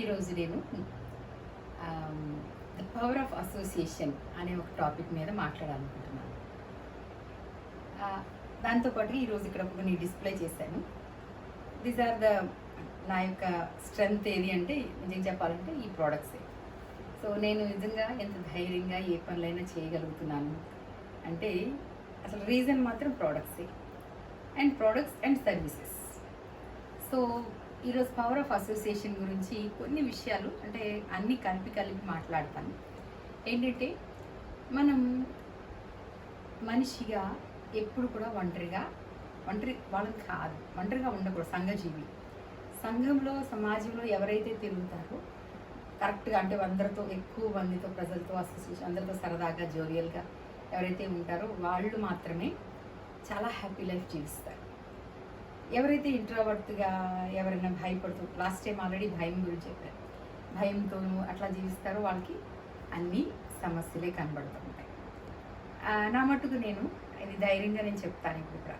ఈరోజు నేను the power of association అనే ఒక టాపిక్ మీద మాట్లాడాలనుకుంటున్నాను. దాంతోపాటు ఈరోజు ఇక్కడ కొన్ని డిస్ప్లే చేశాను. దీస్ ఆర్ ద నా యొక్క స్ట్రెంగ్త్ ఏది అంటే నిజంగా చెప్పాలంటే ఈ ప్రోడక్ట్సే సో నేను నిజంగా ఎంత ధైర్యంగా ఏ పనులైనా చేయగలుగుతున్నాను. అంటే అసలు రీజన్ మాత్రం ప్రోడక్ట్సే and products and services so ఈరోజు పవర్ ఆఫ్ అసోసియేషన్ గురించి కొన్ని విషయాలు అంటే అన్నీ కలిపి కలిపి మాట్లాడతాను. ఏంటంటే మనం మనిషిగా ఎప్పుడు కూడా ఒంటరిగా ఒంటరి వాళ్ళని కాదు ఒంటరిగా ఉండకూడదు సంఘజీవి. సంఘంలో సమాజంలో ఎవరైతే తిరుగుతారో కరెక్ట్గా అంటే అందరితో ఎక్కువ మందితో ప్రజలతో అసోసియేషన్ అందరితో సరదాగా జోవియల్గా ఎవరైతే ఉంటారో వాళ్ళు మాత్రమే చాలా హ్యాపీ లైఫ్ జీవిస్తారు. ఎవరైతే ఇంట్రోవర్ట్గా ఎవరైనా భయపడుతూ లాస్ట్ టైం ఆల్రెడీ భయం గురించి చెప్పారు. భయంతోనూ అట్లా జీవిస్తారో వాళ్ళకి అన్ని సమస్యలే కనబడుతూ ఉంటాయి నా మట్టుకు నేను ఇది ధైర్యంగా నేను చెప్తాను ఇప్పుడు కూడా.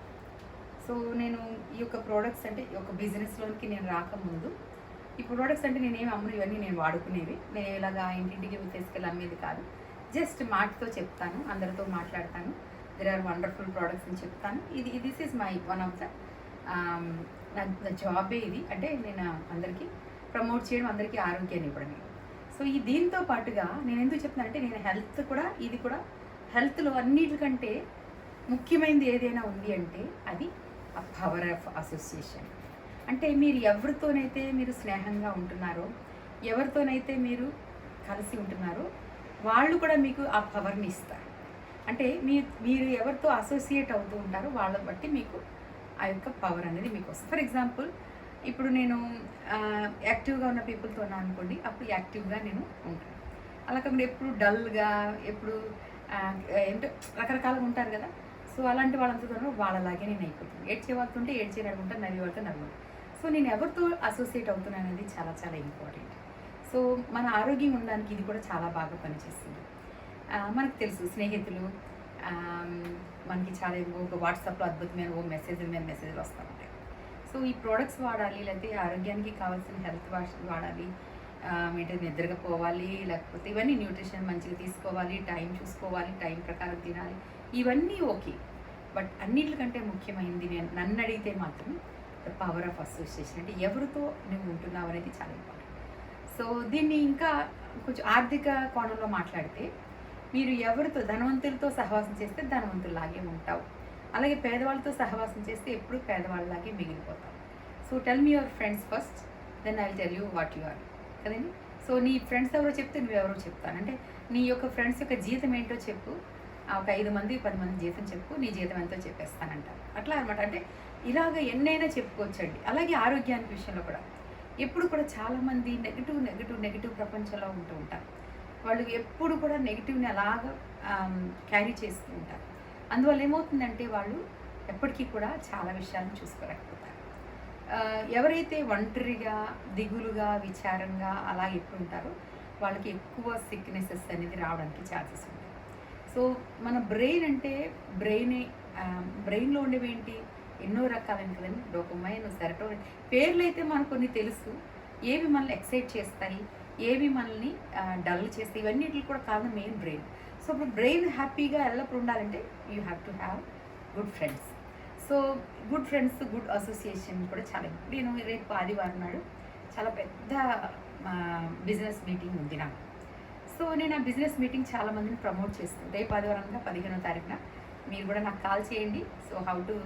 సో నేను ఈ యొక్క ప్రోడక్ట్స్ అంటే ఈ యొక్క బిజినెస్లోకి నేను రాకముందు ఈ ప్రోడక్ట్స్ అంటే నేనేం అమ్మను ఇవన్నీ నేను వాడుకునేవి. నేను ఇలాగా ఇంటింటికి తీసుకెళ్ళి అమ్మేది కాదు. జస్ట్ మాటతో చెప్తాను అందరితో మాట్లాడతాను. దెర్ ఆర్ వండర్ఫుల్ ప్రోడక్ట్స్ అని చెప్తాను. ఇది this is my one of the నా జాబే ఇది. అంటే నేను అందరికీ ప్రమోట్ చేయడం అందరికీ ఆరోగ్యాన్ని ఇవ్వడమే. సో ఈ దీంతో పాటుగా నేను ఎందుకు చెప్తున్నానంటే నేను హెల్త్ కూడా ఇది కూడా హెల్త్లో అన్నిటికంటే ముఖ్యమైనది ఏదైనా ఉంది అంటే అది ఆ పవర్ ఆఫ్ అసోసియేషన్. అంటే మీరు ఎవరితోనైతే మీరు స్నేహంగా ఉంటున్నారో ఎవరితోనైతే మీరు కలిసి ఉంటున్నారో వాళ్ళు కూడా మీకు ఆ పవర్ని ఇస్తారు. అంటే మీ మీరు ఎవరితో అసోసియేట్ అవుతూ ఉంటారో వాళ్ళని బట్టి మీకు ఆ యొక్క పవర్ అనేది మీకు వస్తుంది ఫర్ ఎగ్జాంపుల్ ఇప్పుడు నేను యాక్టివ్గా ఉన్న పీపుల్తో ఉన్నా అనుకోండి అప్పుడు యాక్టివ్గా నేను ఉంటాను. అలా కాకుండా ఎప్పుడు డల్గా ఎప్పుడు ఏంటో రకరకాలుగా ఉంటారు కదా. సో అలాంటి వాళ్ళంతా వాళ్ళలాగే నేను అయిపోతాను. ఏడ్చే వాళ్ళతో ఉంటే ఏడ్చే నడుకుంటాను నవ్వే వాళ్ళతో నవ్వు సో నేను ఎవరితో అసోసియేట్ అవుతున్నాను అనేది చాలా చాలా ఇంపార్టెంట్ సో మన ఆరోగ్యం ఉండడానికి ఇది కూడా చాలా బాగా పనిచేస్తుంది. మనకు తెలుసు స్నేహితులు మనకి చాలా ఒక వాట్సాప్లో అద్భుతమైన ఓ మెసేజ్ మీద మెసేజ్లు వస్తూ ఉంటాయి సో ఈ ప్రోడక్ట్స్ వాడాలి లేకపోతే ఆరోగ్యానికి కావాల్సిన హెల్త్ వాష్ వాడాలి ఏంటంటే నిద్రగా పోవాలి లేకపోతే ఇవన్నీ న్యూట్రిషన్ మంచిగా తీసుకోవాలి టైం చూసుకోవాలి టైం ప్రకారం తినాలి ఇవన్నీ ఓకే బట్ అన్నిటికంటే ముఖ్యమైనది నేను నన్ను అడిగితే మాత్రం ద పవర్ ఆఫ్ అసోసియేషన్ అంటే ఎవరితో నువ్వు ఉంటున్నావు అనేది చాలా ఇంపార్టెంట్ సో దీన్ని ఇంకా కొంచెం ఆర్థిక కోణంలో మాట్లాడితే మీరు ఎవరితో ధనవంతులతో సహవాసం చేస్తే ధనవంతుల్లాగే ఉంటావు. అలాగే పేదవాళ్ళతో సహవాసం చేస్తే ఎప్పుడు పేదవాళ్ళలాగే మిగిలిపోతావు. So tell me your friends first then I tell you what you are కదండి? సో నీ ఫ్రెండ్స్ ఎవరో చెప్తే నువ్వెవరో చెప్తాను అంటే నీ యొక్క ఫ్రెండ్స్ యొక్క జీతం ఏంటో చెప్పు. ఆ ఒక ఐదు మంది పది మంది జీతం చెప్పు. నీ జీతం ఎంతో చెప్పేస్తానంట అట్లా అనమాట అంటే ఇలాగ ఎన్నైనా చెప్పుకోవచ్చండి. అలాగే ఆరోగ్యానికి విషయంలో కూడా. ఎప్పుడు కూడా చాలామంది నెగిటివ్ నెగిటివ్ నెగిటివ్ ప్రపంచంలో ఉంటూ ఉంటారు. వాళ్ళు ఎప్పుడు కూడా నెగిటివ్ని అలాగ క్యారీ చేస్తూ ఉంటారు. అందువల్ల ఏమవుతుందంటే వాళ్ళు ఎప్పటికీ కూడా చాలా విషయాలను చూసుకోలేకపోతారు. ఎవరైతే ఒంటరిగా దిగులుగా విచారంగా అలా ఎప్పుడు ఉంటారో వాళ్ళకి ఎక్కువ సిక్నెసెస్ అనేది రావడానికి ఛాన్సెస్ ఉంటాయి. సో మన బ్రెయిన్ అంటే బ్రెయిన్ బ్రెయిన్లో ఉండేవి ఏంటి? ఎన్నో రకాలైన కదండి డోపమైన్ సెరటోనిన్ పేర్లు అయితే మనకు కొన్ని తెలుసు. ఏవి మనల్ని ఎక్సైట్ చేస్తాయి? ఏవి మనల్ని డల్ చేస్తాయి ఇవన్నిటికి కూడా కారణం మెయిన్ బ్రెయిన్ సో ఇప్పుడు బ్రెయిన్ హ్యాపీగా ఎల్లప్పుడు ఉండాలంటే you have to have good friends so good friends good association కూడా చాలా నేను రేపు ఆదివారం నాడు చాలా పెద్ద బిజినెస్ మీటింగ్ ఉంది నాకు. సో నేను ఆ బిజినెస్ మీటింగ్ చాలా మందిని ప్రమోట్ చేస్తాను. రేపు ఆదివారంగా పదిహేనో తారీఖున మీరు కూడా నాకు కాల్ చేయండి. సో హౌ టు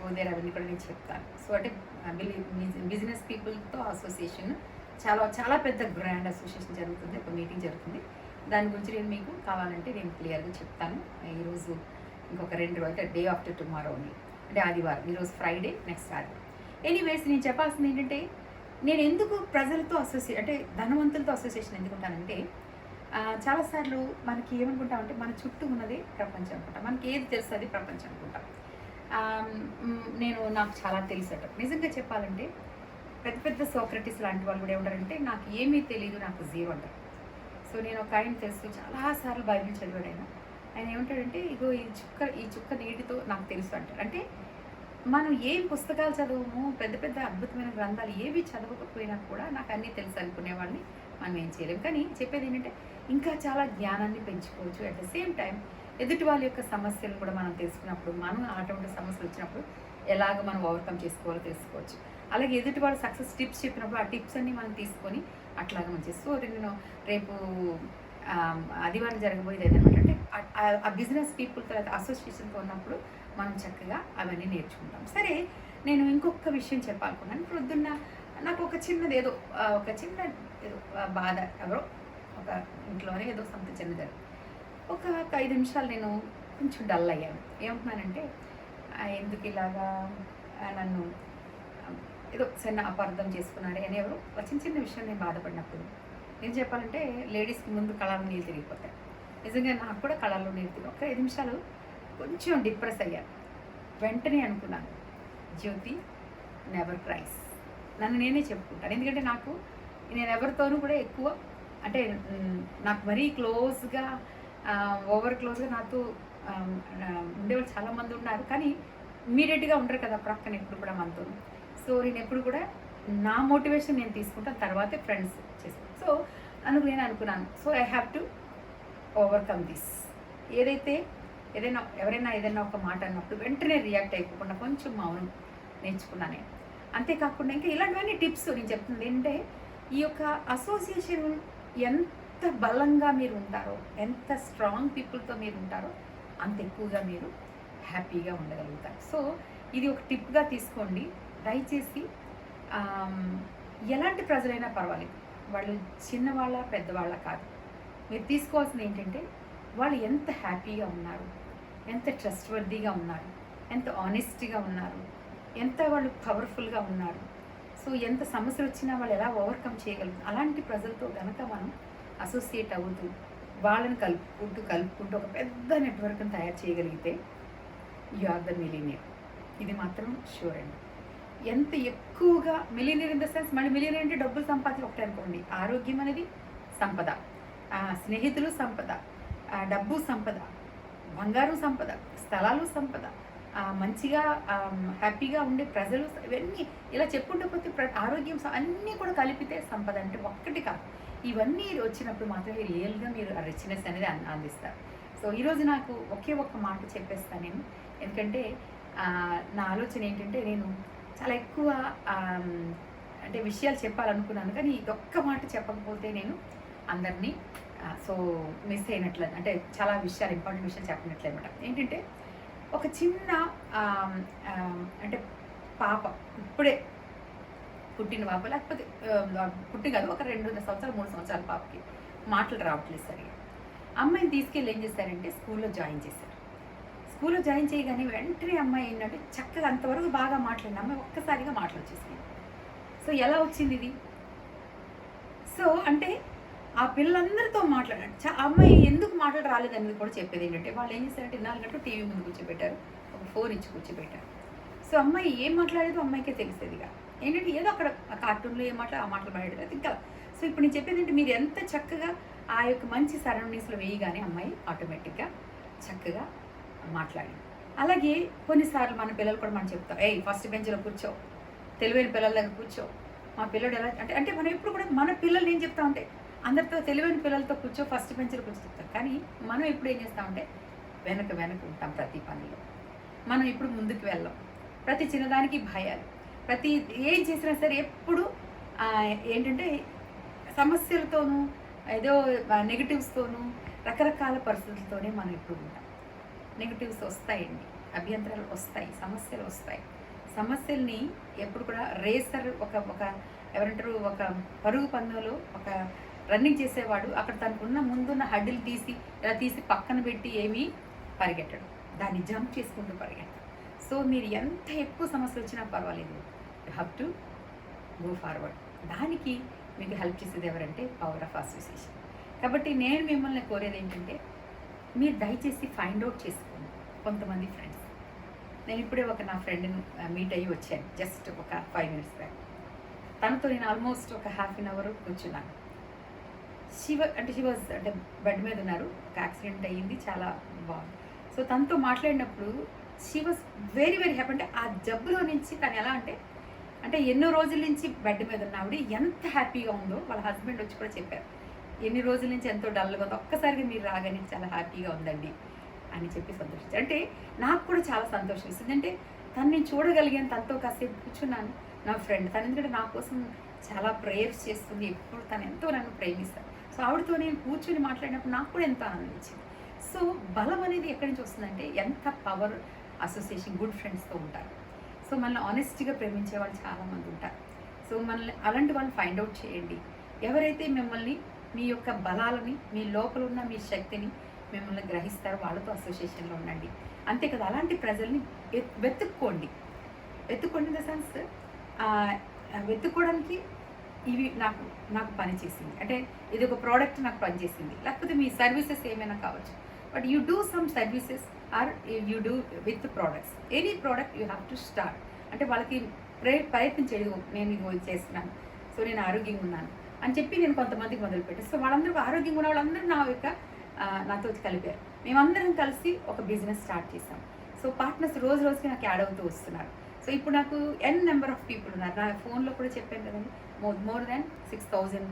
గోదేర్ అవన్నీ కూడా నేను చెప్తాను. సో అంటే బిజినెస్ పీపుల్తో అసోసియేషన్ చాలా చాలా పెద్ద గ్రాండ్ అసోసియేషన్ జరుగుతుంది ఒక మీటింగ్ జరుగుతుంది. దాని గురించి నేను మీకు కావాలంటే నేను క్లియర్గా చెప్తాను. ఈరోజు ఇంకొక రెండు రోజులు అంటే డే ఆఫ్టర్ టుమారోని అంటే ఆదివారం ఈరోజు ఫ్రైడే నెక్స్ట్ ఆదివారం. ఎనీవేస్ నేను చెప్పాల్సింది ఏంటంటే నేను ఎందుకు ప్రజలతో అసోసియే అంటే ధనవంతులతో అసోసియేషన్ ఎందుకుంటానంటే చాలాసార్లు మనకి ఏమనుకుంటామంటే మన చుట్టూ ఉన్నదే ప్రపంచం అనుకుంటాం. మనకి ఏది తెలుసు అది ప్రపంచం అనుకుంటాం. నేను నాకు చాలా తెలుసట నిజంగా చెప్పాలంటే పెద్ద పెద్ద సోక్రటిస్ లాంటి వాళ్ళు కూడా ఏమంటారంటే నాకు ఏమీ తెలియదు నాకు జీరో అంటారు. సో నేను ఒక ఆయన తెలుసు చాలాసార్లు బైబిల్ చదివాడు ఆయన. ఆయన ఏమంటాడంటే ఇగో ఈ చుక్క ఈ చుక్క నీటితో నాకు తెలుసు అంటారు. అంటే మనం ఏం పుస్తకాలు చదవము పెద్ద పెద్ద అద్భుతమైన గ్రంథాలు ఏవి చదవకపోయినా కూడా నాకు అన్నీ తెలుసు అనుకునే వాళ్ళని మనం ఏం చేయలేం. కానీ చెప్పేది ఏంటంటే ఇంకా చాలా జ్ఞానాన్ని పెంచుకోవచ్చు. అట్ ద సేమ్ టైం ఎదుటి వాళ్ళ యొక్క సమస్యలు కూడా మనం తెలుసుకున్నప్పుడు మనం అటువంటి సమస్యలు వచ్చినప్పుడు ఎలాగ మనం ఓవర్కమ్ చేసుకోవాలో తెలుసుకోవచ్చు. అలాగే ఎదుటి వాళ్ళు సక్సెస్ టిప్స్ చెప్పినప్పుడు ఆ టిప్స్ అన్ని మనం తీసుకొని అట్లాగా మంచి సో నేను రేపు ఆదివారం జరగబోయేది ఏదన్నమాట అంటే ఆ- బిజినెస్ పీపుల్ తర్వాత అసోసియేషన్తో ఉన్నప్పుడు మనం చక్కగా అవన్నీ నేర్చుకుంటాం. సరే నేను ఇంకొక విషయం చెప్పాలనుకున్నాను. ప్రొద్దున్న నాకు ఒక చిన్నది ఏదో ఒక చిన్న ఏదో బాధ ఎవరో ఒక ఇంట్లోనే ఏదో సంత చిన్న జరుగుతుంది. ఒక ఐదు నిమిషాలు నేను కొంచెం డల్ అయ్యాను. ఏమంటున్నానంటే ఎందుకు ఇలాగా? నన్ను ఏదో చిన్న అపార్థం చేసుకున్నారే అని ఎవరు చిన్న చిన్న విషయం నేను బాధపడినప్పుడు నేను చెప్పాలంటే లేడీస్కి ముందు కళలో నీళ్ళు తిరిగిపోతాయి. నిజంగా నాకు కూడా కళలో నీళ్ళు తిరిగి ఒక ఐదు నిమిషాలు కొంచెం డిప్రెస్ అయ్యాను. వెంటనే అనుకున్నాను జ్యోతి నెవర్ క్రైస్ నన్ను నేనే చెప్పుకుంటాను. ఎందుకంటే నాకు నేను ఎవరితోనూ కూడా ఎక్కువ అంటే నాకు మరీ క్లోజ్గా ఓవర్ క్లోజ్గా నాతో ఉండేవాళ్ళు చాలామంది ఉన్నారు. కానీ ఇమీడియట్గా ఉండరు కదా ప్రక్కన ఎప్పుడు కూడా మనతో. సో నేను ఎప్పుడు కూడా నా మోటివేషన్ నేను తీసుకుంటాను తర్వాతే ఫ్రెండ్స్ చేసుకుంటాను సో అందుకు నేను అనుకున్నాను. So I have to overcome this ఏదైతే ఏదైనా ఎవరైనా ఏదైనా ఒక మాట అన్నప్పుడు వెంటనే రియాక్ట్ అయిపోకుండా కొంచెం మౌనం నేర్చుకున్నానే. అంతేకాకుండా ఇంకా ఇలాంటివన్నీ టిప్స్ నేను చెప్తుంది ఏంటంటే ఈ యొక్క అసోసియేషన్ ఎంత బలంగా మీరు ఉంటారో ఎంత స్ట్రాంగ్ పీపుల్తో మీరు ఉంటారో అంత ఎక్కువగా మీరు హ్యాపీగా ఉండగలుగుతారు. సో ఇది ఒక టిప్గా తీసుకోండి. దయచేసి ఎలాంటి ప్రజలైనా పర్వాలేదు. వాళ్ళు చిన్నవాళ్ళ పెద్దవాళ్ళ కాదు. మీరు తీసుకోవాల్సింది ఏంటంటే వాళ్ళు ఎంత హ్యాపీగా ఉన్నారు ఎంత ట్రస్ట్ వర్దీగా ఉన్నారు ఎంత ఆనెస్ట్గా ఉన్నారు ఎంత వాళ్ళు పవర్ఫుల్గా ఉన్నారు. సో ఎంత సమస్యలు వచ్చినా వాళ్ళు ఎలా ఓవర్కమ్ చేయగలుగుతారు? అలాంటి ప్రజలతో కనుక మనం అసోసియేట్ అవుతూ వాళ్ళని కలుపుకుంటూ కలుపుకుంటూ ఒక పెద్ద నెట్వర్క్ని తయారు చేయగలిగితే యు ఆర్ ద మిలీనియర్. ఇది మాత్రం షూర్ అండి. ఎంత ఎక్కువగా మిలీనియర్ ఇన్ ద సెన్స్ మళ్ళీ మిలీనియర్ అంటే డబ్బులు సంపాదించి ఒకటే అనుకోండి. ఆరోగ్యం అనేది సంపద. స్నేహితులు సంపద. డబ్బు సంపద. బంగారు సంపద. స్థలాలు సంపద. మంచిగా హ్యాపీగా ఉండే ప్రజలు ఇవన్నీ ఇలా చెప్పుకుంటూ పోతే ప్ర- ఆరోగ్యం అన్నీ కూడా కలిపితే సంపద అంటే ఒక్కటి కాదు. ఇవన్నీ వచ్చినప్పుడు మాత్రమే రియల్గా మీరు ఆ రిచ్నెస్ అనేది అందిస్తారు. సో ఈరోజు నాకు ఒకే ఒక్క మాట చెప్పేస్తాను నేను. ఎందుకంటే నా ఆలోచన ఏంటంటే నేను చాలా ఎక్కువ అంటే విషయాలు చెప్పాలనుకున్నాను. కానీ ఒక్క మాట చెప్పకపోతే నేను అందరినీ సో మిస్ అయినట్లు అంటే చాలా విషయాలు ఇంపార్టెంట్ విషయాలు చెప్పినట్లు అనమాట ఏంటంటే ఒక చిన్న అంటే పాప ఇప్పుడే పుట్టిన పాప లేకపోతే పుట్టి కాదు ఒక రెండు సంవత్సరాలు మూడు సంవత్సరాల పాపకి మాటలు రావట్లేదు సరిగా. అమ్మాయిని తీసుకెళ్ళి ఏం చేశారంటే స్కూల్లో జాయిన్ చేశారు. స్కూల్లో జాయిన్ చేయగానే వెంటనే అమ్మాయి ఏంటంటే చక్కగా అంతవరకు బాగా మాట్లాడిన అమ్మాయి ఒక్కసారిగా మాటలు వచ్చేసింది సో ఎలా వచ్చింది ఇది? సో అంటే ఆ పిల్లలందరితో మాట్లాడాడు చ అమ్మాయి ఎందుకు మాటలు రాలేదనేది కూడా చెప్పేది ఏంటంటే వాళ్ళు ఏం చేశారంటే నాలుగు గంటలు టీవీ ముందు కూర్చోబెట్టారు. ఒక ఫోన్ ఇచ్చి కూర్చోబెట్టారు. సో అమ్మాయి ఏం మాట్లాడేదో అమ్మాయికే తెలిసేదిగా. ఏంటంటే ఏదో అక్కడ ఆ కార్టూన్లో ఏ మాట్లాడు ఆ మాటలు మాట్లాడేది ఇంకా సో ఇప్పుడు నేను చెప్పేది ఏంటంటే మీరు ఎంత చక్కగా ఆ యొక్క మంచి సరౌండింగ్స్లో వేయగానే అమ్మాయి ఆటోమేటిక్గా చక్కగా మాట్లాడింది. అలాగే కొన్నిసార్లు మన పిల్లలు కూడా మనం చెప్తాం ఏయ్ ఫస్ట్ బెంచ్లో కూర్చో తెలివైన పిల్లల దగ్గర కూర్చో మా పిల్లడు ఎలా అంటే అంటే మనం ఎప్పుడు కూడా మన పిల్లల్ని ఏం చెప్తా ఉంటే అందరితో తెలివైన పిల్లలతో కూర్చో ఫస్ట్ బెంచ్లో కూర్చో చెప్తాం. కానీ మనం ఎప్పుడు ఏం చేస్తా ఉంటే వెనక వెనక ఉంటాం ప్రతి పనిలో. మనం ఇప్పుడు ముందుకు వెళ్ళాం. ప్రతి చిన్నదానికి భయాలు. ప్రతి ఏం చేసినా సరే ఎప్పుడు ఏంటంటే సమస్యలతోనూ ఏదో నెగిటివ్స్తోనూ రకరకాల పరిస్థితులతోనే మనం ఇప్పుడు ఉంటాం. నెగిటివ్స్ వస్తాయండి అభ్యంతరాలు వస్తాయి సమస్యలు వస్తాయి. సమస్యల్ని ఎప్పుడు కూడా రేసర్ ఒక ఒక ఎవరంటారు ఒక పరుగు పందెంలో ఒక రన్నింగ్ చేసేవాడు అక్కడ తనకున్న ముందున్న హడ్డిలు తీసి ఇలా తీసి పక్కన పెట్టి ఏమీ పరిగెట్టడు. దాన్ని జంప్ చేసుకుంటూ పరిగెట్టడు సో మీరు ఎంత ఎక్కువ సమస్యలు వచ్చినా పర్వాలేదు. హ్యావ్ టు గో ఫార్వర్డ్ దానికి మీకు హెల్ప్ చేసేది ఎవరంటే పవర్ ఆఫ్ అసోసియేషన్ కాబట్టి నేను మిమ్మల్ని కోరేది ఏంటంటే మీరు దయచేసి ఫైండ్ అవుట్ చేసుకోండి. కొంతమంది ఫ్రెండ్స్ నేను ఇప్పుడే ఒక నా ఫ్రెండ్ని మీట్ అయ్యి వచ్చాను. జస్ట్ ఒక ఫైవ్ మినిట్స్ బ్యాక్ తనతో నేను ఆల్మోస్ట్ ఒక హాఫ్ అన్ అవర్ కూర్చున్నాను. శివ అంటే శివ అంటే బెడ్ మీద ఉన్నారు. ఒక యాక్సిడెంట్ అయ్యింది. చాలా బాగుంది. సో తనతో మాట్లాడినప్పుడు she was very very happy అంటే ఆ జబ్బులో నుంచి తను ఎలా అంటే అంటే ఎన్నో రోజుల నుంచి బెడ్ మీద ఉన్న ఆవిడ ఎంత హ్యాపీగా ఉందో వాళ్ళ హస్బెండ్ వచ్చి కూడా చెప్పారు. ఎన్ని రోజుల నుంచి ఎంతో డల్గా ఉందో ఒక్కసారిగా మీరు రాగానే చాలా హ్యాపీగా ఉందండి అని చెప్పి సంతోషించారు. అంటే నాకు కూడా చాలా సంతోషం ఇస్తుంది అంటే తను నేను చూడగలిగాను తనతో కాసేపు కూర్చున్నాను. నా ఫ్రెండ్ తను ఎందుకంటే నా కోసం చాలా ప్రేయర్స్ చేస్తుంది. ఎప్పుడు తను ఎంతో నన్ను ప్రేమిస్తాను సో ఆవిడతో నేను కూర్చొని మాట్లాడినప్పుడు నాకు కూడా ఎంతో ఆనందించింది. సో బలం అనేది ఎక్కడి నుంచి వస్తుందంటే ఎంత పవర్ అసోసియేషన్ గుడ్ ఫ్రెండ్స్తో ఉంటారు. సో మనల్ని ఆనెస్ట్గా ప్రేమించే వాళ్ళు చాలామంది ఉంటారు. సో మనల్ని అలాంటి వాళ్ళు ఫైండ్ అవుట్ చేయండి. ఎవరైతే మిమ్మల్ని మీ యొక్క బలాలని మీ లోపల ఉన్న మీ శక్తిని మిమ్మల్ని గ్రహిస్తారు వాళ్ళతో అసోసియేషన్లో ఉండండి. అంతే కదా అలాంటి ప్రజల్ని వెతుక్కోండి. వెతుక్కోండి ఇన్ ద సెన్స్ వెతుక్కోవడానికి ఇవి నాకు నాకు పనిచేసింది అంటే ఇది ఒక ప్రోడక్ట్ నాకు పనిచేసింది లేకపోతే మీ సర్వీసెస్ ఏమైనా కావచ్చు. But you do some services are you do with products. Any product you have to start. అంటే వాళ్ళకి ప్రయ ప్రయత్నించేది నేను ఇది చేస్తున్నాను. సో నేను ఆరోగ్యంగా ఉన్నాను అని చెప్పి నేను కొంతమందికి మొదలుపెట్టాను. సో వాళ్ళందరూ ఆరోగ్యంగా ఉన్న వాళ్ళందరూ నా యొక్క నాతో కలిపారు. మేమందరం కలిసి ఒక బిజినెస్ స్టార్ట్ చేసాం సో పార్ట్నర్స్ రోజు రోజుకి నాకు యాడ్ అవుతూ వస్తున్నారు. సో ఇప్పుడు నాకు ఎన్ నెంబర్ ఆఫ్ పీపుల్ ఉన్నారు. నా ఫోన్లో కూడా చెప్పాను కదండి. More more than six thousand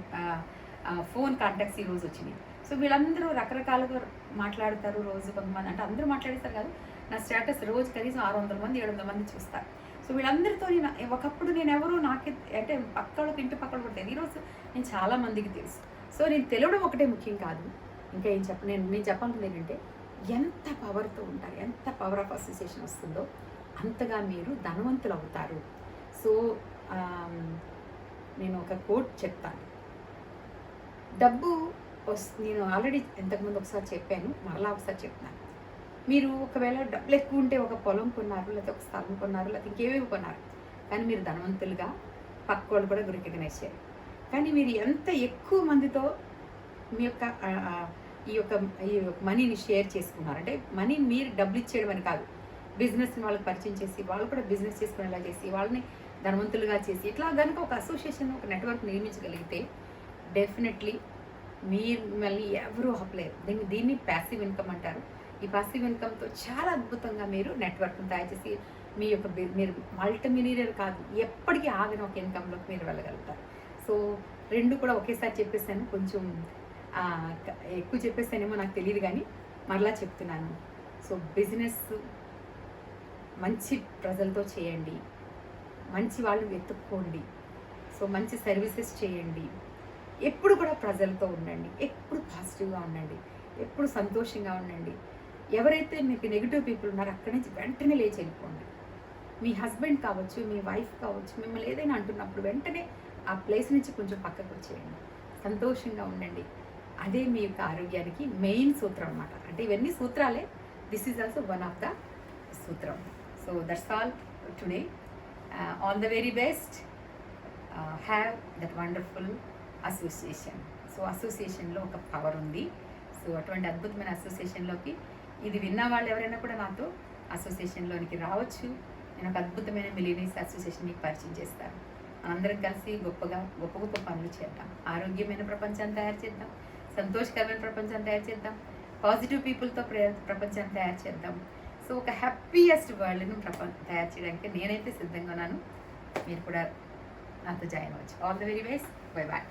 phone contacts ఈ రోజు వచ్చినాయి. సో వీళ్ళందరూ రకరకాలుగా మాట్లాడతారు రోజు కొంతమంది. అంటే అందరూ మాట్లాడేస్తారు కాదు. నా స్టేటస్ రోజు కనీసం ఆరు వందల మంది ఏడు వందల మంది చూస్తారు. సో వీళ్ళందరితో నేను ఒకప్పుడు నేను ఎవరు నాకే అంటే పక్కలకు ఇంటి పక్కన కూడా తెలియదు. ఈరోజు నేను చాలా మందికి తెలుసు. సో నేను తెలియడం ఒకటే ముఖ్యం కాదు. ఇంకా ఏం చెప్ప నేను నేను చెప్పాలనుకుంది ఏంటంటే ఎంత పవర్తో ఉంటారు ఎంత పవర్ ఆఫ్ అసోసియేషన్ వస్తుందో అంతగా మీరు ధనవంతులు అవుతారు. సో నేను ఒక కోట్ చెప్తాను. డబ్బు నేను ఆల్రెడీ ఇంతకుముందు ఒకసారి చెప్పాను మరలా ఒకసారి చెప్తున్నాను. మీరు ఒకవేళ డబ్బులు ఎక్కువ ఉంటే ఒక పొలం కొన్నారు లేకపోతే ఒక స్థలం కొన్నారు లేకపోతే ఇంకేవేవి కొన్నారు. కానీ మీరు ధనవంతులుగా పక్క వాళ్ళు కూడా రికగ్నైజ్ చేయాలి కానీ మీరు ఎంత ఎక్కువ మందితో మీ యొక్క ఈ యొక్క ఈ యొక్క మనీని షేర్ చేసుకున్నారు. అంటే మనీ మీరు డబ్బులు ఇచ్చేయడం అని కాదు. బిజినెస్ని వాళ్ళకి పరిచయం చేసి వాళ్ళు కూడా బిజినెస్ చేసుకునేలా చేసి వాళ్ళని ధనవంతులుగా చేసి ఇట్లా కనుక ఒక అసోసియేషన్ ఒక నెట్వర్క్ నిర్మించగలిగితే డెఫినెట్లీ మీరు మిమ్మల్ని ఎవరూ ఆపలేరు. దీన్ని దీన్ని ప్యాసివ్ ఇన్కమ్ అంటారు. ఈ పాసివ్ ఇన్కమ్తో చాలా అద్భుతంగా మీరు నెట్వర్క్ని తయారు చేసి మీ యొక్క మీరు మల్టీ మిలీనియర్ కాదు ఎప్పటికీ ఆగిన ఒక ఇన్కంలోకి మీరు వెళ్ళగలుగుతారు. సో రెండు కూడా ఒకేసారి చెప్పేసాను కొంచెం ఎక్కువ చెప్పేసానేమో నాకు తెలియదు కానీ మరలా చెప్తున్నాను. సో బిజినెస్ మంచి ప్రజలతో చేయండి. మంచి వాళ్ళు వెతుక్కోండి. సో మంచి సర్వీసెస్ చేయండి. ఎప్పుడు కూడా ప్రజలతో ఉండండి. ఎప్పుడు పాజిటివ్గా ఉండండి. ఎప్పుడు సంతోషంగా ఉండండి. ఎవరైతే మీకు నెగిటివ్ పీపుల్ ఉన్నారో అక్కడి నుంచి వెంటనే లేచి వెళ్ళిపోండి. మీ హస్బెండ్ కావచ్చు మీ వైఫ్ కావచ్చు మిమ్మల్ని ఏదైనా అంటున్నప్పుడు వెంటనే ఆ ప్లేస్ నుంచి కొంచెం పక్కకు వచ్చేయండి. సంతోషంగా ఉండండి. అదే మీ యొక్క ఆరోగ్యానికి మెయిన్ సూత్రం అన్నమాట. అంటే ఇవన్నీ సూత్రాలే. This is also one of the సూత్రం. So that's all today all the very best have that wonderful association so అసోసియేషన్లో ఒక పవర్ ఉంది. సో అటువంటి అద్భుతమైన అసోసియేషన్లోకి ఇది విన్న వాళ్ళు ఎవరైనా కూడా నాతో అసోసియేషన్లోనికి రావచ్చు. నేను ఒక అద్భుతమైన మిలీనియస్ అసోసియేషన్ మీకు పరిచయం చేస్తాను. అందరం కలిసి గొప్పగా గొప్ప గొప్ప పనులు చేద్దాం. ఆరోగ్యమైన ప్రపంచాన్ని తయారు చేద్దాం. సంతోషకరమైన ప్రపంచాన్ని తయారు చేద్దాం. పాజిటివ్ పీపుల్తో ప్రపంచాన్ని తయారు చేద్దాం. సో ఒక హ్యాపీయెస్ట్ వరల్డ్ను ప్రపంచ తయారు చేయడానికి నేనైతే సిద్ధంగా ఉన్నాను. మీరు కూడా నాతో జాయిన్ అవ్వచ్చు. All the very best bye bye